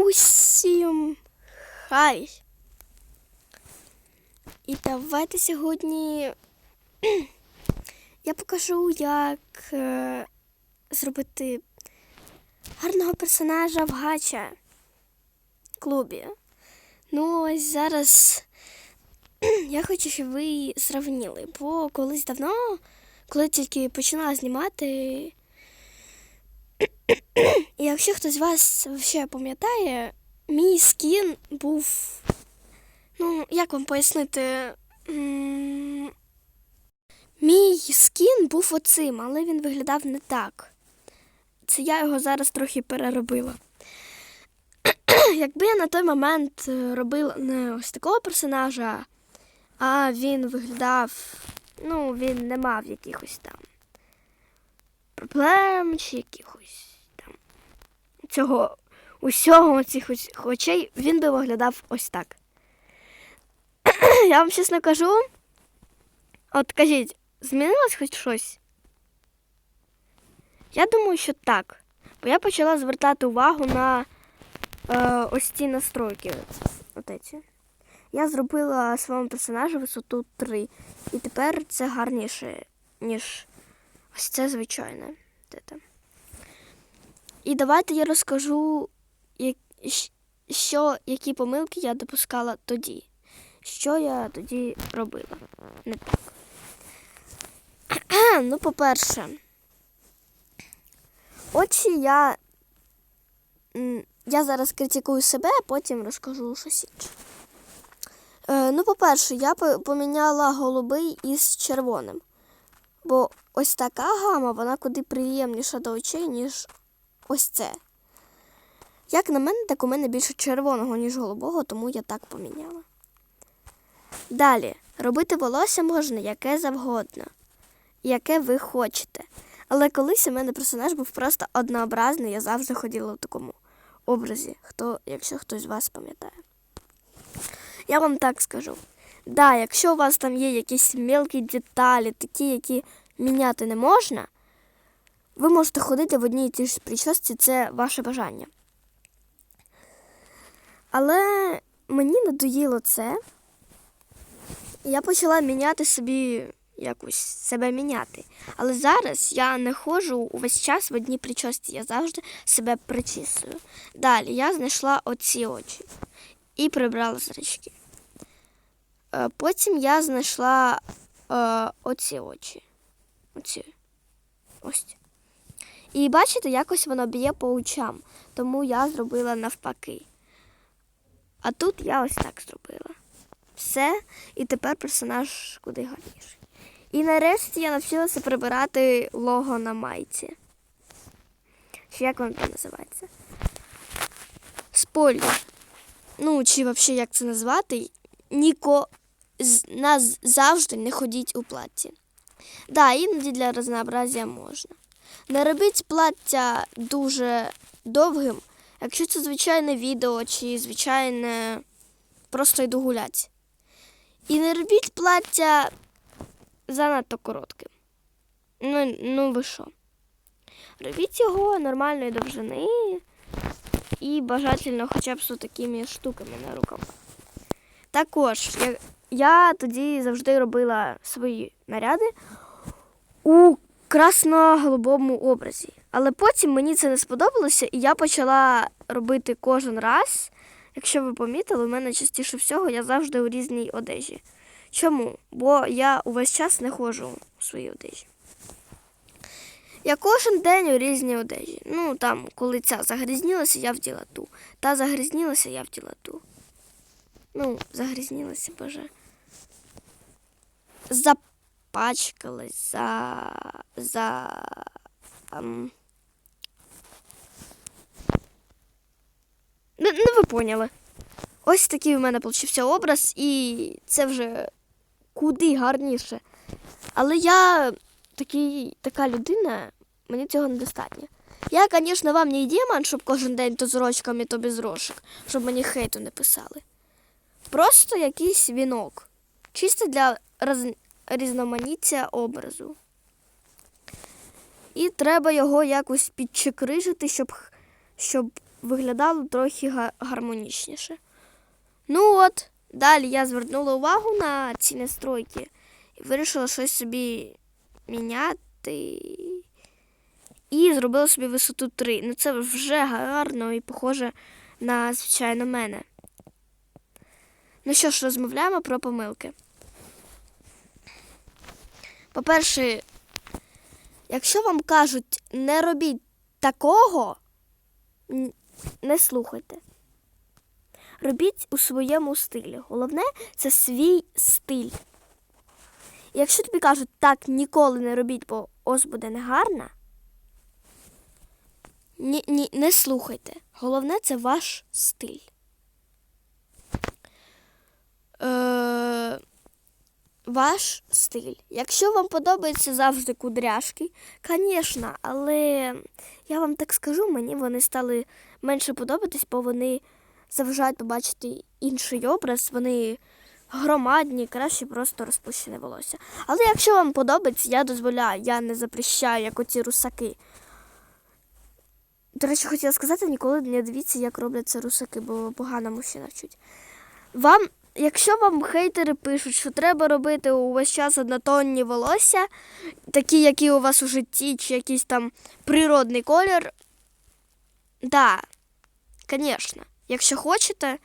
Усім хай! І давайте сьогодні я покажу, як е, зробити гарного персонажа в гача клубі. Ну, ось зараз я хочу, щоб ви зрівніли, бо колись давно, коли тільки починала знімати. Якщо хтось з вас ще пам'ятає, мій скін був. Ну, як вам пояснити? Мій скін був оцим, але він виглядав не так. Це я його зараз трохи переробила. Якби я на той момент е, робила не ось такого персонажа, а він виглядав, ну, він не мав якихось там проблем чи якихось там цього усього цих очей, він би виглядав ось так. Я вам чесно кажу. От кажіть, змінилось хоч щось? Я думаю, що так. Бо я почала звертати увагу на е, ось ці настройки. От ці. Я зробила своєму персонажу висоту 3. І тепер це гарніше, ніж ось це звичайне. І давайте я розкажу, що, які помилки я допускала тоді. Що я тоді робила? Не так. ну, по-перше, очі я. Я зараз критикую себе, а потім розкажу щось інше. Е, ну, по-перше, я поміняла голубий із червоним. Бо ось така гама, вона куди приємніша до очей, ніж ось це. Як на мене, так у мене більше червоного, ніж голубого, тому я так поміняла. Далі, робити волосся можна яке завгодно, яке ви хочете. Але колись у мене персонаж був просто однообразний, я завжди ходила в такому образі, хто, якщо хтось з вас пам'ятає. Я вам так скажу. Да, якщо у вас там є якісь мелкі деталі, такі, які міняти не можна, ви можете ходити в одній і тій ж прическі, це ваше бажання. Але мені надоїло це. Я почала міняти собі якось себе міняти. Але зараз я не ходжу увесь час в одній прическі, я завжди себе причісую. Далі я знайшла оці очі і прибрала зрачки. Е, Потім я знайшла е, оці очі. Оці. Ось. І бачите, якось воно б'є по очам, тому я зробила навпаки. А тут я ось так зробила. Все, і тепер персонаж куди гарніший. І нарешті я навчилася прибирати лого на майці. Чи як воно там називається? Спойлер. Ну, чи взагалі як це назвати? Ніко нас завжди не ходіть у платті. Да, іноді для разнообразія можна. Не робіть плаття дуже довгим, якщо це звичайне відео чи звичайне просто йду гулять. І не робіть плаття занадто коротким. Ну, ну ви що? Робіть його нормальної довжини і бажательно хоча б з такими штуками на рукавах. Також я, я тоді завжди робила свої наряди у красно-голубому образі. Але потім мені це не сподобалося, і я почала робити кожен раз. Якщо ви помітили, у мене частіше всього я завжди у різній одежі. Чому? Бо я увесь час не ходжу у своїй одежі. Я кожен день у різній одежі. Ну, там, коли ця загрізнілася, я вділа ту. Та загрізнілася, я вділа ту. Ну, загрізнілася, боже. Запачкалась, за. за. ем. Ну, ну, ви поняли. Ось такий у мене получився образ, і це вже куди гарніше. Але я такий, така людина, мені цього недостатньо. Я, звісно, вам не демон, щоб кожен день то з рочками, то без рошок, щоб мені хейту не писали. Просто якийсь вінок. Чисто для роз... різноманіття образу. І треба його якось підчекрижити, щоб, щоб виглядало трохи гармонічніше. Ну от, далі я звернула увагу на ці настройки і вирішила щось собі міняти. І зробила собі висоту 3. Ну це вже гарно і похоже на, звичайно, мене. Ну що ж, розмовляємо про помилки. По-перше, якщо вам кажуть, не робіть такого, не слухайте. Робіть у своєму стилі. Головне це свій стиль. Якщо тобі кажуть, так ніколи не робіть, бо ось буде негарна, ні, ні, не слухайте. Головне це ваш стиль. Е, ваш стиль. Якщо вам подобаються завжди кудряшки, звісно, але я вам так скажу, мені вони стали менше подобатись, бо вони заважають побачити інший образ, вони громадні, краще просто розпущене волосся. Але якщо вам подобається, я дозволяю, я не запрещаю, як оці русаки. До речі, хотіла сказати, ніколи не дивіться, як роблять це русаки, бо погано мужчина вчуть. Вам, якщо вам хейтери пишуть, що треба робити увесь час однотонні волосся, такі, які у вас у житті, чи якийсь там природний колір, да, звісно, якщо хочете,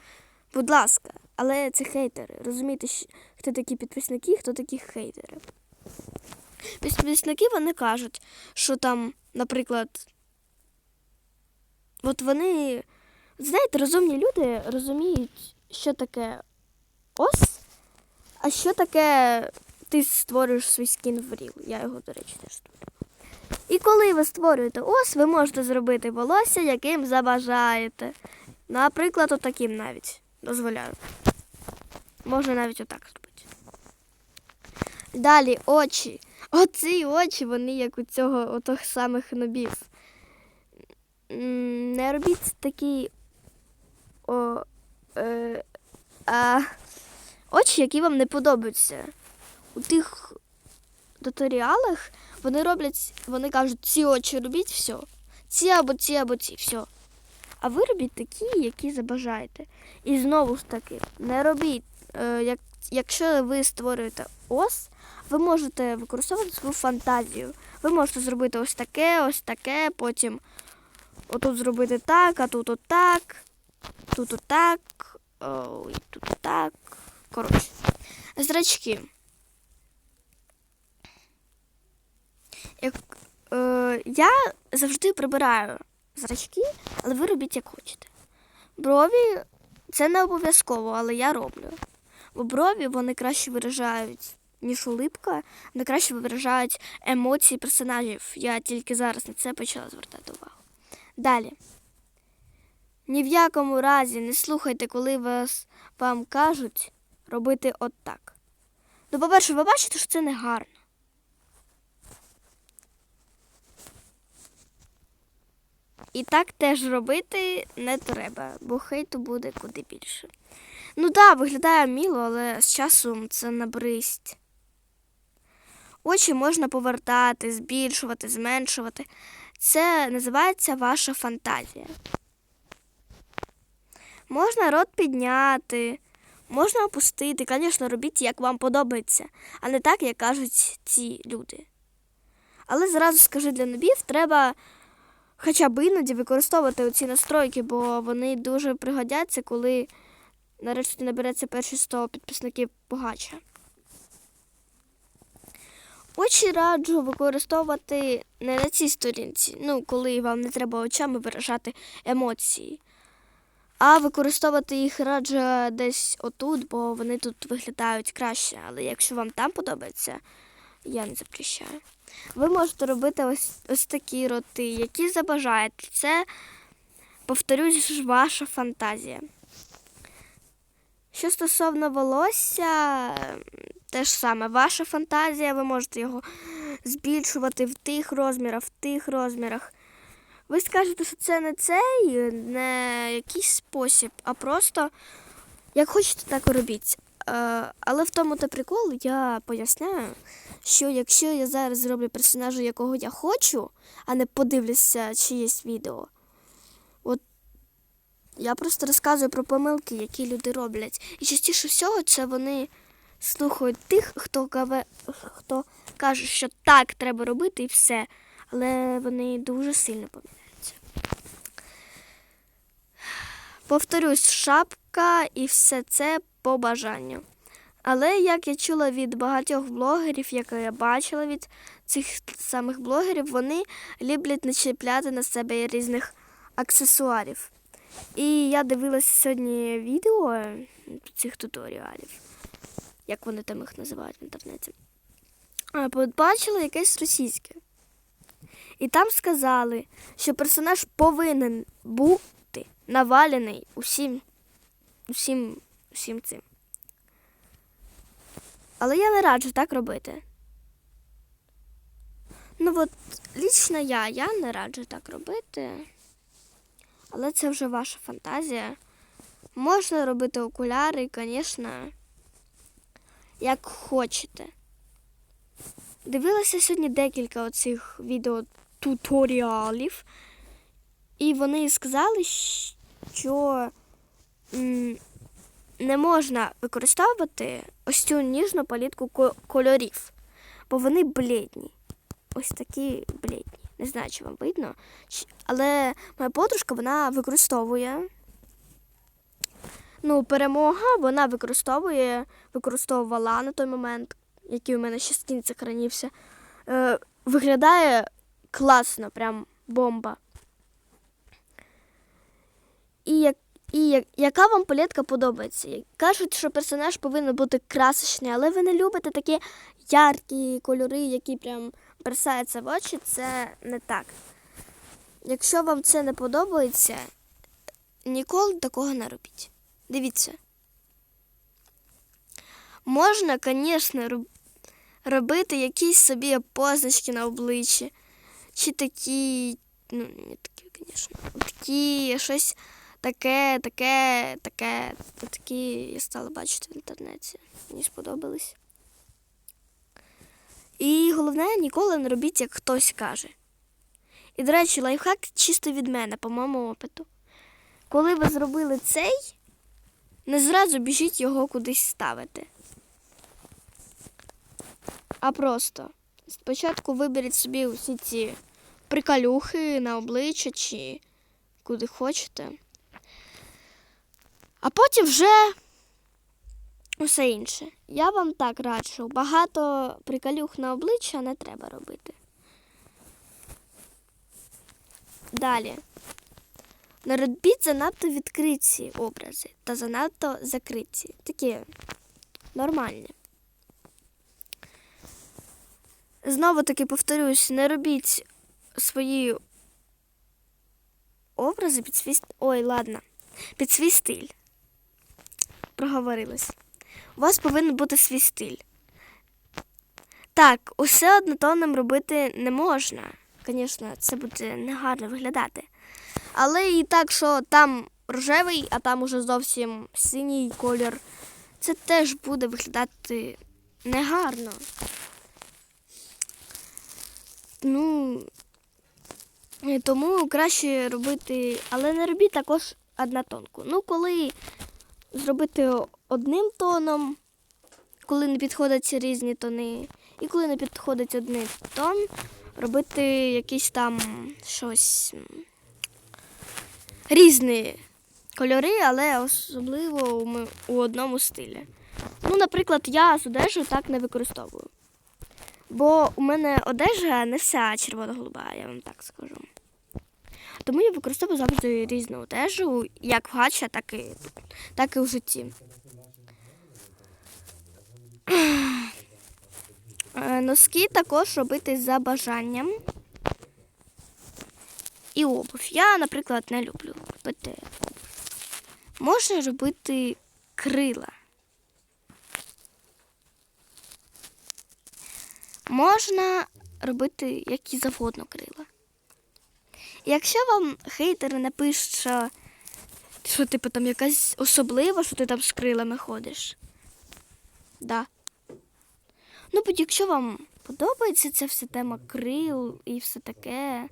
будь ласка, але це хейтери. Розумієте, хто такі підписники, хто такі хейтери. Підписники вони кажуть, що там, наприклад, от вони, знаєте, розумні люди розуміють, що таке ос, а що таке ти створюєш свій скін в Real. Я його, до речі, теж створюю. І коли ви створюєте ос, ви можете зробити волосся, яким забажаєте. Наприклад, отаким навіть дозволяю. Можна навіть отак зробити. Далі очі. Оці очі, вони як у цього отих самих нобів. Не робіть такі о, е, а, очі, які вам не подобаються. У тих туторіалах вони роблять, вони кажуть, ці очі робіть все. Ці або ці, або ці, все. А ви робіть такі, які забажаєте. І знову ж таки, не робіть. Е, як, якщо ви створюєте ос, ви можете використовувати свою фантазію. Ви можете зробити ось таке, ось таке, потім отут зробити так, а тут отак, тут отак, о, і тут отак. Коротше. Зрачки. Як, е, я завжди прибираю зрачки, але ви робіть як хочете. Брові це не обов'язково, але я роблю. Бо брові вони краще виражають, ніж улипка, вони краще виражають емоції персонажів. Я тільки зараз на це почала звертати увагу. Далі. Ні в якому разі не слухайте, коли вас, вам кажуть робити от так. Ну, по-перше, ви бачите, що це не гарно. І так теж робити не треба, бо хейту буде куди більше. Ну так, да, виглядає міло, але з часом це набристь. Очі можна повертати, збільшувати, зменшувати. Це називається ваша фантазія. Можна рот підняти, можна опустити. Звісно, робіть, як вам подобається, а не так, як кажуть ці люди. Але зразу скажу для нобів, треба хоча б іноді використовувати ці настройки, бо вони дуже пригодяться, коли нарешті набереться перші 100 підписників багача. Очі раджу використовувати не на цій сторінці, ну, коли вам не треба очами виражати емоції, а використовувати їх раджу десь отут, бо вони тут виглядають краще. Але якщо вам там подобається, я не запрещаю. Ви можете робити ось, ось такі роти, які забажаєте. Це, повторюсь, ваша фантазія. Що стосовно волосся, те ж саме, ваша фантазія, ви можете його збільшувати в тих розмірах, в тих розмірах. Ви скажете, що це не цей, не якийсь спосіб, а просто як хочете, так і робіть. Е, але в тому та прикол я поясняю, що якщо я зараз зроблю персонажа, якого я хочу, а не подивлюся чиєсь відео, от Я просто розказую про помилки, які люди роблять. І частіше всього це вони слухають тих, хто, каве, хто каже, що так треба робити і все. Але вони дуже сильно помиляються. Повторюсь, шапка і все це по бажанню. Але як я чула від багатьох блогерів, як я бачила від цих самих блогерів, вони люблять начепляти на себе різних аксесуарів. І я дивилася сьогодні відео цих туторіалів, як вони там їх називають в інтернеті. А, Побачила якесь російське. І там сказали, що персонаж повинен бути навалений усім, усім, усім цим. Але я не раджу так робити. Ну от, лічно я, я не раджу так робити. Але це вже ваша фантазія. Можна робити окуляри, звісно, як хочете. Дивилася сьогодні декілька оцих відеотуторіалів, і вони сказали, що не можна використовувати ось цю ніжну палітку кольорів, бо вони блідні. Ось такі блідні. Не знаю, чи вам видно. Але моя подружка вона використовує. Ну, перемога вона використовує, використовувала на той момент, який у мене ще скін сохранився. Е, виглядає класно, прям бомба. І, як, і як, яка вам палетка подобається? Кажуть, що персонаж повинен бути красочний, але ви не любите такі яркі кольори, які прям бросаються в очі, це не так. Якщо вам це не подобається, ніколи такого не робіть. Дивіться. Можна, звісно, робити якісь собі позначки на обличчі. Чи такі, ну, не такі, звісно, такі щось таке, таке, таке. Такі я стала бачити в інтернеті. Мені сподобались. І головне, ніколи не робіть, як хтось каже. І, до речі, лайфхак чисто від мене, по моєму опиту. Коли ви зробили цей, не зразу біжіть його кудись ставити. А просто спочатку виберіть собі усі ці приколюхи на обличчя чи куди хочете. А потім вже усе інше. Я вам так раджу. Багато приколюх на обличчя не треба робити. Далі. Не робіть занадто відкриті образи та занадто закриті. Такі нормальні. Знову таки повторюсь, не робіть свої образи під свій. Ой, ладно. Під свій стиль. Проговорилась. У вас повинен бути свій стиль. Так, усе однотонним робити не можна. Звісно, це буде негарно виглядати. Але і так, що там рожевий, а там уже зовсім синій колір, це теж буде виглядати негарно. Ну, тому краще робити, але не робіть також однотонку. Ну, коли зробити одним тоном, коли не підходять різні тони, і коли не підходить один тон, робити якісь там щось різні кольори, але особливо у одному стилі. Ну, наприклад, я одежею так не використовую. Бо у мене одежа не вся червоно-голуба, я вам так скажу. Тому я використовую завжди різну одежу, як в гача, так і, так і в житті. Е, Носки також робити за бажанням. І обув. Я, наприклад, не люблю робити обув. Можна робити крила. Можна робити які завгодно крила. Якщо вам хейтери напишуть, що, що типу там якась особлива, що ти там з крилами ходиш. Да. Ну, будь якщо вам подобається ця вся тема крил і все таке.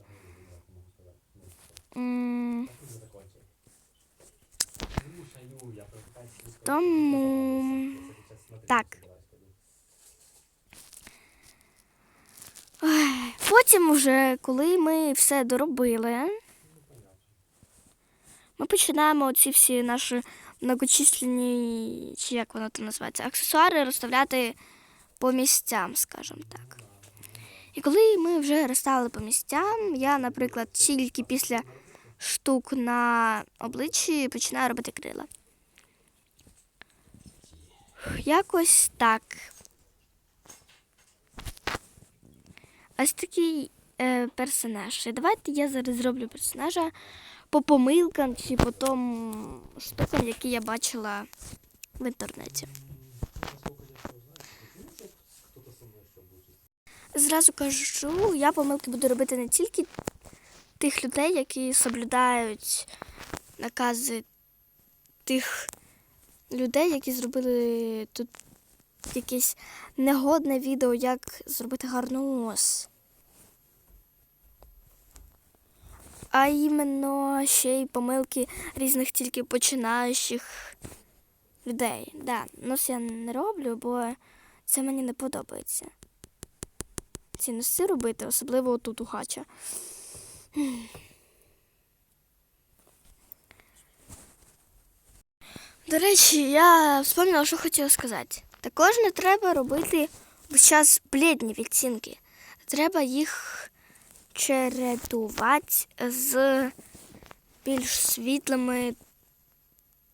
Тому так. Потім, вже, коли ми все доробили, ми починаємо оці всі наші многочисленні, чи як воно там називається, аксесуари розставляти по місцям, скажімо так. І коли ми вже розставили по місцям, я, наприклад, тільки після штук на обличчі починаю робити крила. Якось так. Ось такий е, персонаж. Давайте я зараз зроблю персонажа по помилкам чи по тому штукам, які я бачила в інтернеті. Зразу кажу, я помилки буду робити не тільки тих людей, які соблюдають накази тих людей, які зробили тут якесь негодне відео, як зробити гарну ос. А іменно ще й помилки різних тільки починаючих людей. Да, нос я не роблю, бо це мені не подобається. Ці носи робити, особливо тут у хача. До речі, я вспомнила, що хотіла сказати. Також не треба робити весь час блідні відцінки. Треба їх чередувати з більш світлими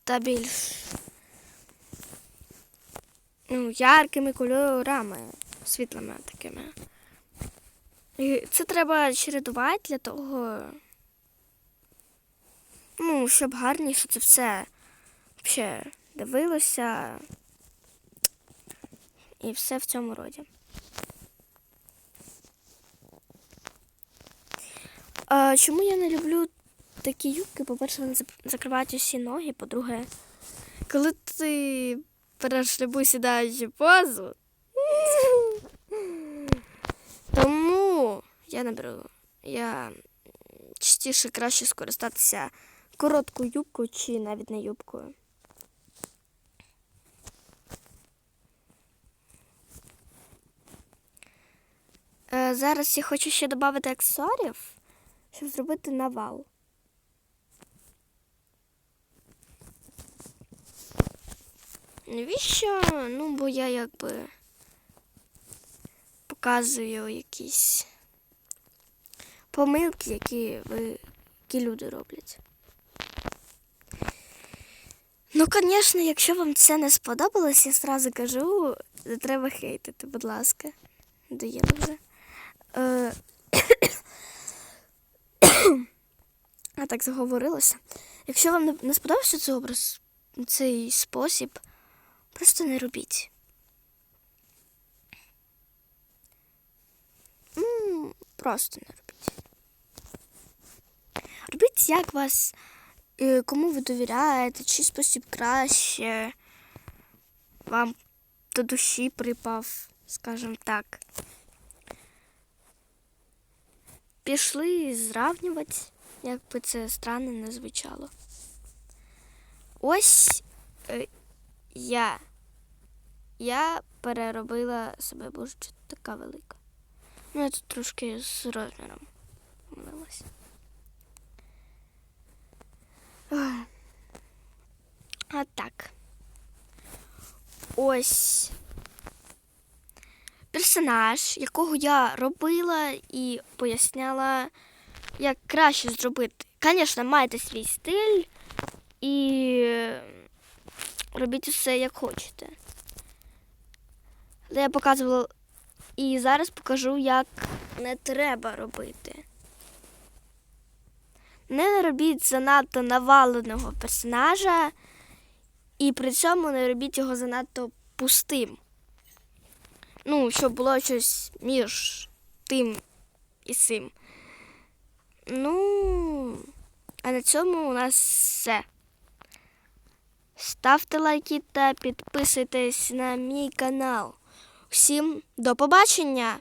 та більш ну, яркими кольорами, світлими такими. І це треба чередувати для того, ну, щоб гарніше це все взагалі дивилося і все в цьому роді. А, чому я не люблю такі юбки? По-перше, вони зак- закривають усі ноги. По-друге, коли ти береш любу сідаючу позу. Тому я не беру. Я частіше краще скористатися короткою юбкою чи навіть не юбкою. Е, зараз я хочу ще додати аксесуарів, щоб зробити навал. Навіщо? Ну, бо я якби показую якісь помилки, які ви, які люди роблять. Ну, звісно, якщо вам це не сподобалось, я сразу кажу, не треба хейтити, будь ласка. Доїла вже. А так заговорилася. Якщо вам не- сподобався цей образ, цей спосіб, просто не робіть. Просто не робіть. Робіть, як вас, е, кому ви довіряєте, чий спосіб краще, вам до душі припав, скажімо так. Пішли зравнювати, як би це странно не звучало. Ось е, я. Я переробила себе, боже, така велика. Ну, я тут трошки з розміром помилилася. А так. Ось персонаж, якого я робила і поясняла, як краще зробити. Звісно, майте свій стиль і робіть усе як хочете. Але я показувала і зараз покажу, як не треба робити. Не робіть занадто наваленого персонажа, і при цьому не робіть його занадто пустим. Ну, щоб було щось між тим і цим. Ну, а на цьому у нас все. Ставте лайки та підписуйтесь на мій канал. Всім до побачення!